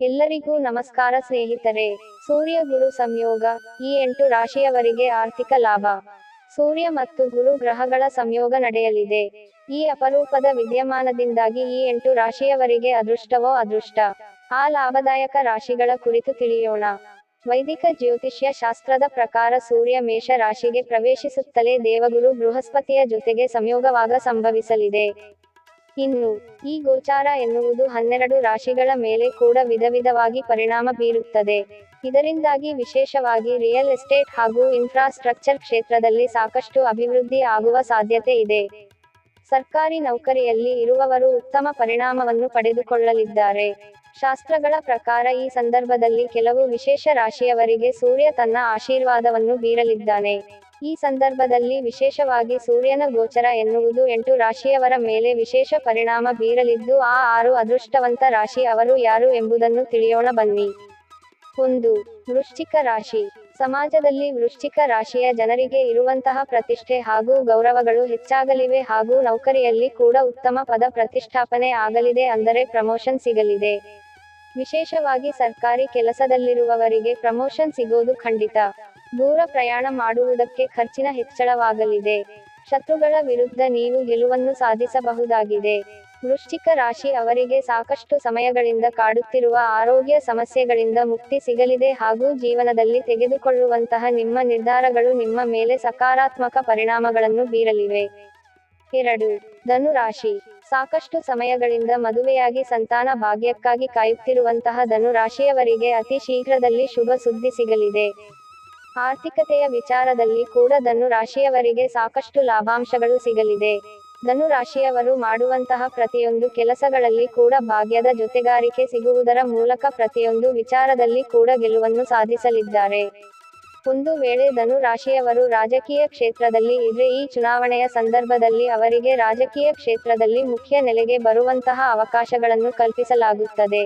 ಎಲ್ಲರಿಗೂ ನಮಸ್ಕಾರ ಸ್ನೇಹಿತರೆ. ಸೂರ್ಯ ಗುರು ಸಂಯೋಗ, ಈ ಎಂಟು ರಾಶಿಯವರಿಗೆ ಆರ್ಥಿಕ ಲಾಭ. ಸೂರ್ಯ ಮತ್ತು ಗುರು ಗ್ರಹಗಳ ಸಂಯೋಗ ನಡೆಯಲಿದೆ. ಈ ಅಪರೂಪದ ವಿದ್ಯಮಾನದಿಂದಾಗಿ ಈ ಎಂಟು ರಾಶಿಯವರಿಗೆ ಅದೃಷ್ಟವೋ ಅದೃಷ್ಟ. ಆ ಲಾಭದಾಯಕ ರಾಶಿಗಳ ಕುರಿತು ತಿಳಿಯೋಣ. ವೈದಿಕ ಜ್ಯೋತಿಷ್ಯ ಶಾಸ್ತ್ರದ ಪ್ರಕಾರ ಸೂರ್ಯ ಮೇಷ ರಾಶಿಗೆ ಪ್ರವೇಶಿಸುತ್ತಲೇ ದೇವಗುರು ಬೃಹಸ್ಪತಿಯ ಜೊತೆಗೆ ಸಂಯೋಗವಾಗ ಸಂಭವಿಸಲಿದೆ. ಇನ್ನು, ಈ ಗೋಚಾರ ಎನ್ನುವುದು ಹನ್ನೆರಡು ರಾಶಿಗಳ ಮೇಲೆ ಕೂಡ ವಿಧವಿಧವಾಗಿ ಪರಿಣಾಮ ಬೀರುತ್ತದೆ. ಇದರಿಂದಾಗಿ ವಿಶೇಷವಾಗಿ ರಿಯಲ್ ಎಸ್ಟೇಟ್ ಹಾಗೂ ಇನ್ಫ್ರಾಸ್ಟ್ರಕ್ಚರ್ ಕ್ಷೇತ್ರದಲ್ಲಿ ಸಾಕಷ್ಟು ಅಭಿವೃದ್ಧಿ ಆಗುವ ಸಾಧ್ಯತೆ ಇದೆ. ಸರ್ಕಾರಿ ನೌಕರಿಯಲ್ಲಿ ಇರುವವರು ಉತ್ತಮ ಪರಿಣಾಮವನ್ನು ಪಡೆದುಕೊಳ್ಳಲಿದ್ದಾರೆ. ಶಾಸ್ತ್ರಗಳ ಪ್ರಕಾರ ಈ ಸಂದರ್ಭದಲ್ಲಿ ಕೆಲವು ವಿಶೇಷ ರಾಶಿಯವರಿಗೆ ಸೂರ್ಯ ತನ್ನ ಆಶೀರ್ವಾದವನ್ನು ಬೀರಲಿದ್ದಾನೆ. ಈ ಸಂದರ್ಭದಲ್ಲಿ ವಿಶೇಷವಾಗಿ ಸೂರ್ಯನ ಗೋಚರ ಎನ್ನುವುದು ಎಂಟು ರಾಶಿಯವರ ಮೇಲೆ ವಿಶೇಷ ಪರಿಣಾಮ ಬೀರಲಿದ್ದು, ಆ ಆರು ಅದೃಷ್ಟವಂತ ರಾಶಿ ಅವರು ಯಾರು ಎಂಬುದನ್ನು ತಿಳಿಯೋಣ ಬನ್ನಿ. ಒಂದು, ವೃಶ್ಚಿಕ ರಾಶಿ. ಸಮಾಜದಲ್ಲಿ ವೃಶ್ಚಿಕ ರಾಶಿಯ ಜನರಿಗೆ ಇರುವಂತಹ ಪ್ರತಿಷ್ಠೆ ಹಾಗೂ ಗೌರವಗಳು ಹೆಚ್ಚಾಗಲಿವೆ ಹಾಗೂ ನೌಕರಿಯಲ್ಲಿ ಕೂಡ ಉತ್ತಮ ಪದ ಪ್ರತಿಷ್ಠಾಪನೆ ಆಗಲಿದೆ ಅಂದರೆ ಪ್ರಮೋಷನ್ ಸಿಗಲಿದೆ. ವಿಶೇಷವಾಗಿ ಸರ್ಕಾರಿ ಕೆಲಸದಲ್ಲಿರುವವರಿಗೆ ಪ್ರಮೋಷನ್ ಸಿಗೋದು ಖಂಡಿತ. ದೂರ ಪ್ರಯಾಣ ಮಾಡುವುದಕ್ಕೆ ಖರ್ಚಿನ ಹೆಚ್ಚಳವಾಗಲಿದೆ. ಶತ್ರುಗಳ ವಿರುದ್ಧ ನೀವು ಗೆಲುವನ್ನು ಸಾಧಿಸಬಹುದಾಗಿದೆ. ವೃಶ್ಚಿಕ ರಾಶಿ ಅವರಿಗೆ ಸಾಕಷ್ಟು ಸಮಯಗಳಿಂದ ಕಾಡುತ್ತಿರುವ ಆರೋಗ್ಯ ಸಮಸ್ಯೆಗಳಿಂದ ಮುಕ್ತಿ ಸಿಗಲಿದೆ ಹಾಗೂ ಜೀವನದಲ್ಲಿ ತೆಗೆದುಕೊಳ್ಳುವಂತಹ ನಿಮ್ಮ ನಿರ್ಧಾರಗಳು ನಿಮ್ಮ ಮೇಲೆ ಸಕಾರಾತ್ಮಕ ಪರಿಣಾಮಗಳನ್ನು ಬೀರಲಿವೆ. ಎರಡು. ಧನು ರಾಶಿ. ಸಾಕಷ್ಟು ಸಮಯಗಳಿಂದ ಮದುವೆಯಾಗಿ ಸಂತಾನ ಭಾಗ್ಯಕ್ಕಾಗಿ ಕಾಯುತ್ತಿರುವಂತಹ ಧನು ರಾಶಿಯವರಿಗೆ ಅತಿ ಶೀಘ್ರದಲ್ಲಿ ಶುಭ ಸುದ್ದಿ ಸಿಗಲಿದೆ. ಆರ್ಥಿಕತೆಯ ವಿಚಾರದಲ್ಲಿ ಕೂಡ ಧನು ರಾಶಿಯವರಿಗೆ ಸಾಕಷ್ಟು ಲಾಭಾಂಶಗಳು ಸಿಗಲಿದೆ. ಧನು ರಾಶಿಯವರು ಮಾಡುವಂತಹ ಪ್ರತಿಯೊಂದು ಕೆಲಸಗಳಲ್ಲಿ ಕೂಡ ಭಾಗ್ಯದ ಜೊತೆಗಾರಿಕೆ ಸಿಗುವುದರ ಮೂಲಕ ಪ್ರತಿಯೊಂದು ವಿಚಾರದಲ್ಲಿ ಕೂಡ ಗೆಲುವನ್ನು ಸಾಧಿಸಲಿದ್ದಾರೆ. ಒಂದು ವೇಳೆ ಧನು ರಾಶಿಯವರು ರಾಜಕೀಯ ಕ್ಷೇತ್ರದಲ್ಲಿ ಇದ್ರೆ ಈ ಚುನಾವಣೆಯ ಸಂದರ್ಭದಲ್ಲಿ ಅವರಿಗೆ ರಾಜಕೀಯ ಕ್ಷೇತ್ರದಲ್ಲಿ ಮುಖ್ಯ ನೆಲೆಗೆ ಬರುವಂತಹ ಅವಕಾಶಗಳನ್ನು ಕಲ್ಪಿಸಲಾಗುತ್ತದೆ.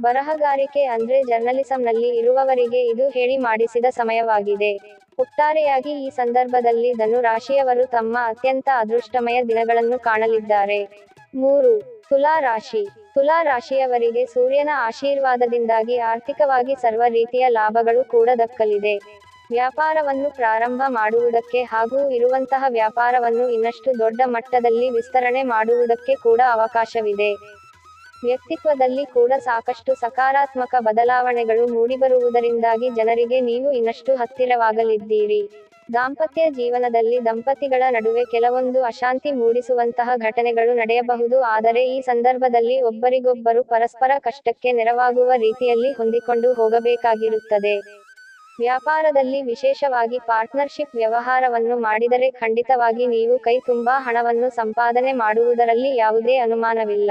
ಬರಹಗಾರಿಕೆ ಅಂದ್ರೆ ಜರ್ನಲಿಸಂನಲ್ಲಿ ಇರುವವರಿಗೆ ಇದು ಹೇಳಿ ಮಾಡಿಸಿದ ಸಮಯವಾಗಿದೆ. ಒಟ್ಟಾರೆಯಾಗಿ ಈ ಸಂದರ್ಭದಲ್ಲಿ ಧನು ರಾಶಿಯವರು ತಮ್ಮ ಅತ್ಯಂತ ಅದೃಷ್ಟಮಯ ದಿನಗಳನ್ನು ಕಾಣಲಿದ್ದಾರೆ. ಮೂರು, ತುಲಾ ರಾಶಿ. ತುಲಾ ರಾಶಿಯವರಿಗೆ ಸೂರ್ಯನ ಆಶೀರ್ವಾದದಿಂದಾಗಿ ಆರ್ಥಿಕವಾಗಿ ಸರ್ವ ರೀತಿಯ ಲಾಭಗಳು ಕೂಡ ದಕ್ಕಲಿದೆ. ವ್ಯಾಪಾರವನ್ನು ಪ್ರಾರಂಭ ಮಾಡುವುದಕ್ಕೆ ಹಾಗೂ ಇರುವಂತಹ ವ್ಯಾಪಾರವನ್ನು ಇನ್ನಷ್ಟು ದೊಡ್ಡ ಮಟ್ಟದಲ್ಲಿ ವಿಸ್ತರಣೆ ಮಾಡುವುದಕ್ಕೆ ಕೂಡ ಅವಕಾಶವಿದೆ. ವ್ಯಕ್ತಿತ್ವದಲ್ಲಿ ಕೂಡ ಸಾಕಷ್ಟು ಸಕಾರಾತ್ಮಕ ಬದಲಾವಣೆಗಳು ಮೂಡಿಬರುವುದರಿಂದಾಗಿ ಜನರಿಗೆ ನೀವು ಇನ್ನಷ್ಟು ಹತ್ತಿರವಾಗಲಿದ್ದೀರಿ. ದಾಂಪತ್ಯ ಜೀವನದಲ್ಲಿ ದಂಪತಿಗಳ ನಡುವೆ ಕೆಲವೊಂದು ಅಶಾಂತಿ ಮೂಡಿಸುವಂತಹ ಘಟನೆಗಳು ನಡೆಯಬಹುದು, ಆದರೆ ಈ ಸಂದರ್ಭದಲ್ಲಿ ಒಬ್ಬರಿಗೊಬ್ಬರು ಪರಸ್ಪರ ಕಷ್ಟಕ್ಕೆ ನೆರವಾಗುವ ರೀತಿಯಲ್ಲಿ ಹೊಂದಿಕೊಂಡು ಹೋಗಬೇಕಾಗಿರುತ್ತದೆ. ವ್ಯಾಪಾರದಲ್ಲಿ ವಿಶೇಷವಾಗಿ ಪಾರ್ಟ್ನರ್ಶಿಪ್ ವ್ಯವಹಾರವನ್ನು ಮಾಡಿದರೆ ಖಂಡಿತವಾಗಿ ನೀವು ಕೈ ತುಂಬಾ ಹಣವನ್ನು ಸಂಪಾದನೆ ಮಾಡುವುದರಲ್ಲಿ ಯಾವುದೇ ಅನುಮಾನವಿಲ್ಲ.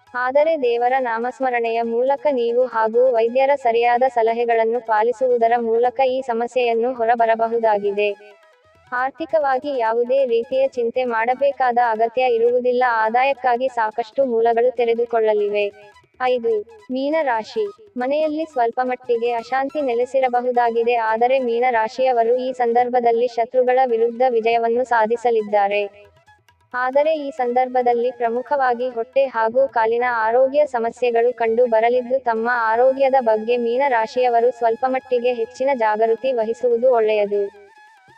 ಆದರೆ ದೇವರ ನಾಮಸ್ಮರಣೆಯ ಮೂಲಕ ನೀವು ಹಾಗೂ ವೈದ್ಯರ ಸರಿಯಾದ ಸಲಹೆಗಳನ್ನು ಪಾಲಿಸುವುದರ ಮೂಲಕ ಈ ಸಮಸ್ಯೆಯನ್ನು ಹೊರಬರಬಹುದಾಗಿದೆ. ಆರ್ಥಿಕವಾಗಿ ಯಾವುದೇ ರೀತಿಯ ಚಿಂತೆ ಮಾಡಬೇಕಾದ ಅಗತ್ಯ ಇರುವುದಿಲ್ಲ. ಆದಾಯಕ್ಕಾಗಿ ಸಾಕಷ್ಟು ಮೂಲಗಳು ತೆರೆದುಕೊಳ್ಳಲಿವೆ. ಐದು ಮೀನ ರಾಶಿ ಮನೆಯಲ್ಲಿ ಸ್ವಲ್ಪ ಮಟ್ಟಿಗೆ ಅಶಾಂತಿ ನೆಲೆಸಿರಬಹುದಾಗಿದೆ. ಆದರೆ ಮೀನ ರಾಶಿಯವರು ಈ ಸಂದರ್ಭದಲ್ಲಿ ಶತ್ರುಗಳ ವಿರುದ್ಧ ವಿಜಯವನ್ನು ಸಾಧಿಸಲಿದ್ದಾರೆ. ಆದರೆ ಈ ಸಂದರ್ಭದಲ್ಲಿ ಪ್ರಮುಖವಾಗಿ ಹೊಟ್ಟೆ ಹಾಗೂ ಕಾಲಿನ ಆರೋಗ್ಯ ಸಮಸ್ಯೆಗಳು ಕಂಡು ಬರಲಿದ್ದು ತಮ್ಮ ಆರೋಗ್ಯದ ಬಗ್ಗೆ ಮೀನ ರಾಶಿಯವರು ಸ್ವಲ್ಪ ಮಟ್ಟಿಗೆ ಹೆಚ್ಚಿನ ಜಾಗೃತಿ ವಹಿಸುವುದು ಒಳ್ಳೆಯದು.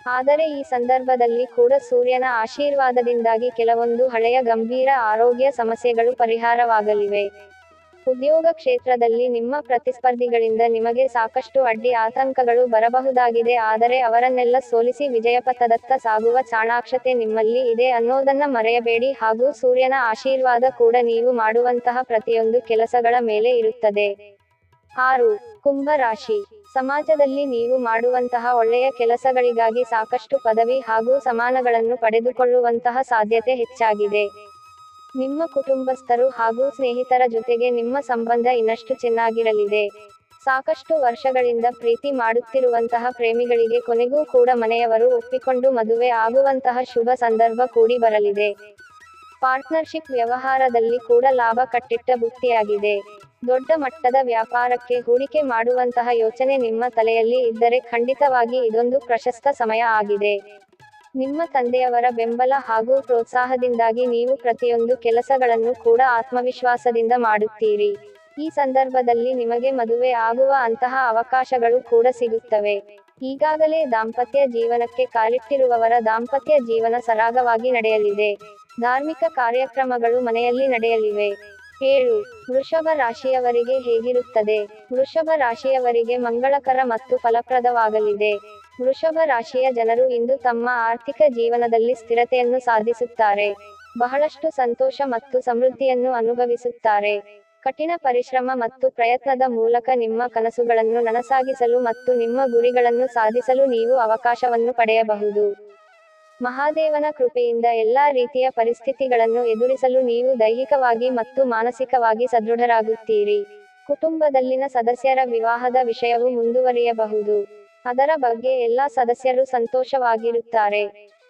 ಆದರೆ ಈ ಸಂದರ್ಭದಲ್ಲಿ ಕೂಡ ಸೂರ್ಯನ ಆಶೀರ್ವಾದದಿಂದಾಗಿ ಕೆಲವೊಂದು ಹಳೆಯ ಗಂಭೀರ ಆರೋಗ್ಯ ಸಮಸ್ಯೆಗಳು ಪರಿಹಾರವಾಗಲಿವೆ. ಉದ್ಯೋಗ ಕ್ಷೇತ್ರದಲ್ಲಿ ನಿಮ್ಮ ಪ್ರತಿಸ್ಪರ್ಧಿಗಳಿಂದ ನಿಮಗೆ ಸಾಕಷ್ಟು ಅಡ್ಡಿ ಆತಂಕಗಳು ಬರಬಹುದಾಗಿದೆ, ಆದರೆ ಅವರನ್ನೆಲ್ಲ ಸೋಲಿಸಿ ವಿಜಯಪಥದತ್ತ ಸಾಗುವ ಚಾಣಾಕ್ಷತೆ ನಿಮ್ಮಲ್ಲಿ ಇದೆ ಅನ್ನೋದನ್ನ ಮರೆಯಬೇಡಿ ಹಾಗೂ ಸೂರ್ಯನ ಆಶೀರ್ವಾದ ಕೂಡ ನೀವು ಮಾಡುವಂತಹ ಪ್ರತಿಯೊಂದು ಕೆಲಸಗಳ ಮೇಲೆ ಇರುತ್ತದೆ. ಆರು, ಕುಂಭ ರಾಶಿ. ಸಮಾಜದಲ್ಲಿ ನೀವು ಮಾಡುವಂತಹ ಒಳ್ಳೆಯ ಕೆಲಸಗಳಿಗಾಗಿ ಸಾಕಷ್ಟು ಪದವಿ ಹಾಗೂ ಸಮಾನಗಳನ್ನು ಪಡೆದುಕೊಳ್ಳುವಂತಹ ಸಾಧ್ಯತೆ ಹೆಚ್ಚಾಗಿದೆ. ನಿಮ್ಮ ಕುಟುಂಬಸ್ಥರು ಹಾಗೂ ಸ್ನೇಹಿತರ ಜೊತೆಗೆ ನಿಮ್ಮ ಸಂಬಂಧ ಇನ್ನಷ್ಟು ಚೆನ್ನಾಗಿರಲಿದೆ. ಸಾಕಷ್ಟು ವರ್ಷಗಳಿಂದ ಪ್ರೀತಿ ಮಾಡುತ್ತಿರುವಂತಹ ಪ್ರೇಮಿಗಳಿಗೆ ಕೊನೆಗೂ ಕೂಡ ಮನೆಯವರು ಒಪ್ಪಿಕೊಂಡು ಮದುವೆ ಆಗುವಂತಹ ಶುಭ ಸಂದರ್ಭ ಕೂಡಿ ಬರಲಿದೆ. ಪಾರ್ಟ್ನರ್ಶಿಪ್ ವ್ಯವಹಾರದಲ್ಲಿ ಕೂಡ ಲಾಭ ಕಟ್ಟಿಟ್ಟ ಬುತ್ತಿಯಾಗಿದೆ ದೊಡ್ಡ ಮಟ್ಟದ ವ್ಯಾಪಾರಕ್ಕೆ ಹೂಡಿಕೆ ಮಾಡುವಂತಹ ಯೋಚನೆ ನಿಮ್ಮ ತಲೆಯಲ್ಲಿ ಇದ್ದರೆ ಖಂಡಿತವಾಗಿ ಇದೊಂದು ಪ್ರಶಸ್ತ ಸಮಯ ಆಗಿದೆ. ನಿಮ್ಮ ತಂದೆಯವರ ಬೆಂಬಲ ಹಾಗೂ ಪ್ರೋತ್ಸಾಹದಿಂದಾಗಿ ನೀವು ಪ್ರತಿಯೊಂದು ಕೆಲಸಗಳನ್ನು ಕೂಡ ಆತ್ಮವಿಶ್ವಾಸದಿಂದ ಮಾಡುತ್ತೀರಿ. ಈ ಸಂದರ್ಭದಲ್ಲಿ ನಿಮಗೆ ಮದುವೆ ಆಗುವ ಅಂತಹ ಅವಕಾಶಗಳು ಕೂಡ ಸಿಗುತ್ತವೆ. ಈಗಾಗಲೇ ದಾಂಪತ್ಯ ಜೀವನಕ್ಕೆ ಕಾಲಿಟ್ಟಿರುವವರ ದಾಂಪತ್ಯ ಜೀವನ ಸರಾಗವಾಗಿ ನಡೆಯಲಿದೆ. ಧಾರ್ಮಿಕ ಕಾರ್ಯಕ್ರಮಗಳು ಮನೆಯಲ್ಲಿ ನಡೆಯಲಿವೆ. ಏಳು, ವೃಷಭ ರಾಶಿಯವರಿಗೆ ಹೇಗಿರುತ್ತದೆ? ವೃಷಭ ರಾಶಿಯವರಿಗೆ ಮಂಗಳಕರ ಮತ್ತು ಫಲಪ್ರದವಾಗಲಿದೆ. ವೃಷಭ ರಾಶಿಯ ಜನರು ಇಂದು ತಮ್ಮ ಆರ್ಥಿಕ ಜೀವನದಲ್ಲಿ ಸ್ಥಿರತೆಯನ್ನು ಸಾಧಿಸುತ್ತಾರೆ. ಬಹಳಷ್ಟು ಸಂತೋಷ ಮತ್ತು ಸಮೃದ್ಧಿಯನ್ನು ಅನುಭವಿಸುತ್ತಾರೆ. ಕಠಿಣ ಪರಿಶ್ರಮ ಮತ್ತು ಪ್ರಯತ್ನದ ಮೂಲಕ ನಿಮ್ಮ ಕನಸುಗಳನ್ನು ನನಸಾಗಿಸಲು ಮತ್ತು ನಿಮ್ಮ ಗುರಿಗಳನ್ನು ಸಾಧಿಸಲು ನೀವು ಅವಕಾಶವನ್ನು ಪಡೆಯಬಹುದು. ಮಹಾದೇವನ ಕೃಪೆಯಿಂದ ಎಲ್ಲಾ ರೀತಿಯ ಪರಿಸ್ಥಿತಿಗಳನ್ನು ಎದುರಿಸಲು ನೀವು ದೈಹಿಕವಾಗಿ ಮತ್ತು ಮಾನಸಿಕವಾಗಿ ಸದೃಢರಾಗುತ್ತೀರಿ. ಕುಟುಂಬದಲ್ಲಿನ ಸದಸ್ಯರ ವಿವಾಹದ ವಿಷಯವು ಮುಂದುವರಿಯಬಹುದು. ಅದರ ಬಗ್ಗೆ ಎಲ್ಲಾ ಸದಸ್ಯರು ಸಂತೋಷವಾಗಿರುತ್ತಾರೆ.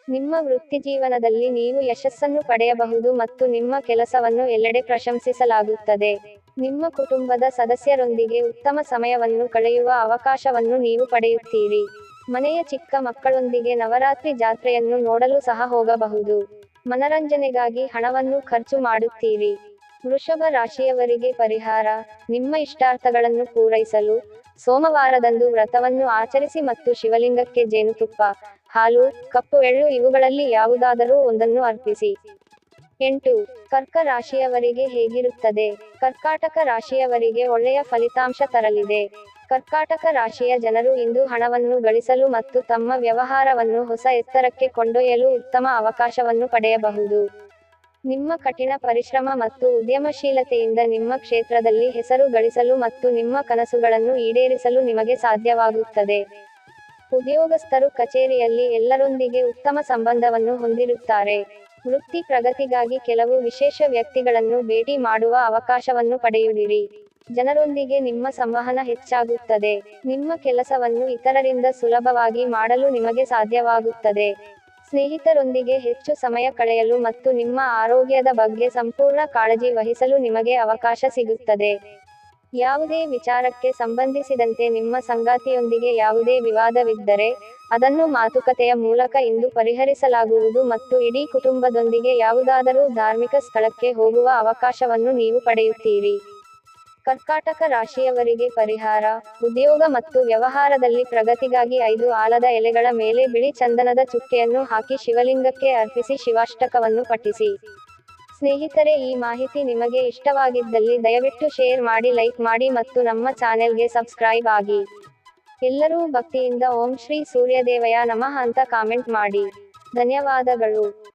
ನಿಮ್ಮ ವೃತ್ತಿಜೀವನದಲ್ಲಿ ನೀವು ಯಶಸ್ಸನ್ನು ಪಡೆಯಬಹುದು ಮತ್ತು ನಿಮ್ಮ ಕೆಲಸವನ್ನು ಎಲ್ಲೆಡೆ ಪ್ರಶಂಸಿಸಲಾಗುತ್ತದೆ. ನಿಮ್ಮ ಕುಟುಂಬದ ಸದಸ್ಯರೊಂದಿಗೆ ಉತ್ತಮ ಸಮಯವನ್ನು ಕಳೆಯುವ ಅವಕಾಶವನ್ನು ನೀವು ಪಡೆಯುತ್ತೀರಿ. ಮನೆಯ ಚಿಕ್ಕ ಮಕ್ಕಳೊಂದಿಗೆ ನವರಾತ್ರಿ ಜಾತ್ರೆಯನ್ನು ನೋಡಲು ಸಹ ಹೋಗಬಹುದು. ಮನರಂಜನೆಗಾಗಿ ಹಣವನ್ನು ಖರ್ಚು ಮಾಡುತ್ತೀರಿ. ವೃಷಭ ರಾಶಿಯವರಿಗೆ ಪರಿಹಾರ, ನಿಮ್ಮ ಇಷ್ಟಾರ್ಥಗಳನ್ನು ಪೂರೈಸಲು ಸೋಮವಾರದಂದು ವ್ರತವನ್ನು ಆಚರಿಸಿ ಮತ್ತು ಶಿವಲಿಂಗಕ್ಕೆ ಜೇನುತುಪ್ಪ, ಹಾಲು, ಕಪ್ಪು ಎಳ್ಳು ಇವುಗಳಲ್ಲಿ ಯಾವುದಾದರೂ ಒಂದನ್ನು ಅರ್ಪಿಸಿ. ಎಂಟು, ಕರ್ಕ ರಾಶಿಯವರಿಗೆ ಹೇಗಿರುತ್ತದೆ? ಕರ್ಕಾಟಕ ರಾಶಿಯವರಿಗೆ ಒಳ್ಳೆಯ ಫಲಿತಾಂಶ ತರಲಿದೆ. ಕರ್ಕಾಟಕ ರಾಶಿಯ ಜನರು ಇಂದು ಹಣವನ್ನು ಗಳಿಸಲು ಮತ್ತು ತಮ್ಮ ವ್ಯವಹಾರವನ್ನು ಹೊಸ ಎತ್ತರಕ್ಕೆ ಕೊಂಡೊಯ್ಯಲು ಉತ್ತಮ ಅವಕಾಶವನ್ನು ಪಡೆಯಬಹುದು. ನಿಮ್ಮ ಕಠಿಣ ಪರಿಶ್ರಮ ಮತ್ತು ಉದ್ಯಮಶೀಲತೆಯಿಂದ ನಿಮ್ಮ ಕ್ಷೇತ್ರದಲ್ಲಿ ಹೆಸರು ಗಳಿಸಲು ಮತ್ತು ನಿಮ್ಮ ಕನಸುಗಳನ್ನು ಈಡೇರಿಸಲು ನಿಮಗೆ ಸಾಧ್ಯವಾಗುತ್ತದೆ. ಉದ್ಯೋಗಸ್ಥರು ಕಚೇರಿಯಲ್ಲಿ ಎಲ್ಲರೊಂದಿಗೆ ಉತ್ತಮ ಸಂಬಂಧವನ್ನು ಹೊಂದಿರುತ್ತಾರೆ. ವೃತ್ತಿ ಪ್ರಗತಿಗಾಗಿ ಕೆಲವು ವಿಶೇಷ ವ್ಯಕ್ತಿಗಳನ್ನು ಭೇಟಿ ಮಾಡುವ ಅವಕಾಶವನ್ನು ಪಡೆಯುವಿರಿ. ಜನರೊಂದಿಗೆ ನಿಮ್ಮ ಸಂವಹನ ಹೆಚ್ಚಾಗುತ್ತದೆ. ನಿಮ್ಮ ಕೆಲಸವನ್ನು ಇತರರಿಂದ ಸುಲಭವಾಗಿ ಮಾಡಲು ನಿಮಗೆ ಸಾಧ್ಯವಾಗುತ್ತದೆ. ಸ್ನೇಹಿತರೊಂದಿಗೆ ಹೆಚ್ಚು ಸಮಯ ಕಳೆಯಲು ಮತ್ತು ನಿಮ್ಮ ಆರೋಗ್ಯದ ಬಗ್ಗೆ ಸಂಪೂರ್ಣ ಕಾಳಜಿ ವಹಿಸಲು ನಿಮಗೆ ಅವಕಾಶ ಸಿಗುತ್ತದೆ. ಯಾವುದೇ ವಿಚಾರಕ್ಕೆ ಸಂಬಂಧಿಸಿದಂತೆ ನಿಮ್ಮ ಸಂಗಾತಿಯೊಂದಿಗೆ ಯಾವುದೇ ವಿವಾದವಿದ್ದರೆ, ಅದನ್ನು ಮಾತುಕತೆಯ ಮೂಲಕ ಇಂದು ಪರಿಹರಿಸಲಾಗುವುದು ಮತ್ತು ಇಡೀ ಕುಟುಂಬದೊಂದಿಗೆ ಯಾವುದಾದರೂ ಧಾರ್ಮಿಕ ಸ್ಥಳಕ್ಕೆ ಹೋಗುವ ಅವಕಾಶವನ್ನು ನೀವು ಪಡೆಯುತ್ತೀರಿ. ಕರ್ಕಾಟಕ ರಾಶಿಯವರಿಗೆ ಪರಿಹಾರ, ಉದ್ಯೋಗ ಮತ್ತು ವ್ಯವಹಾರದಲ್ಲಿ ಪ್ರಗತಿಗಾಗಿ ಐದು ಆಲದ ಎಲೆಗಳ ಮೇಲೆ ಬಿಳಿ ಚಂದನದ ಚುಕ್ಕೆಯನ್ನು ಹಾಕಿ ಶಿವಲಿಂಗಕ್ಕೆ ಅರ್ಪಿಸಿ ಶಿವಾಷ್ಟಕವನ್ನು ಪಠಿಸಿ. ಸ್ನೇಹಿತರೆ, ಈ ಮಾಹಿತಿ ನಿಮಗೆ ಇಷ್ಟವಾಗಿದ್ದಲ್ಲಿ ದಯವಿಟ್ಟು ಶೇರ್ ಮಾಡಿ, ಲೈಕ್ ಮಾಡಿ ಮತ್ತು ನಮ್ಮ ಚಾನೆಲ್ಗೆ ಸಬ್ಸ್ಕ್ರೈಬ್ ಆಗಿ. ಎಲ್ಲರೂ ಭಕ್ತಿಯಿಂದ ಓಂ ಶ್ರೀ ಸೂರ್ಯದೇವಯ ನಮಃ ಅಂತ ಕಾಮೆಂಟ್ ಮಾಡಿ. ಧನ್ಯವಾದಗಳು.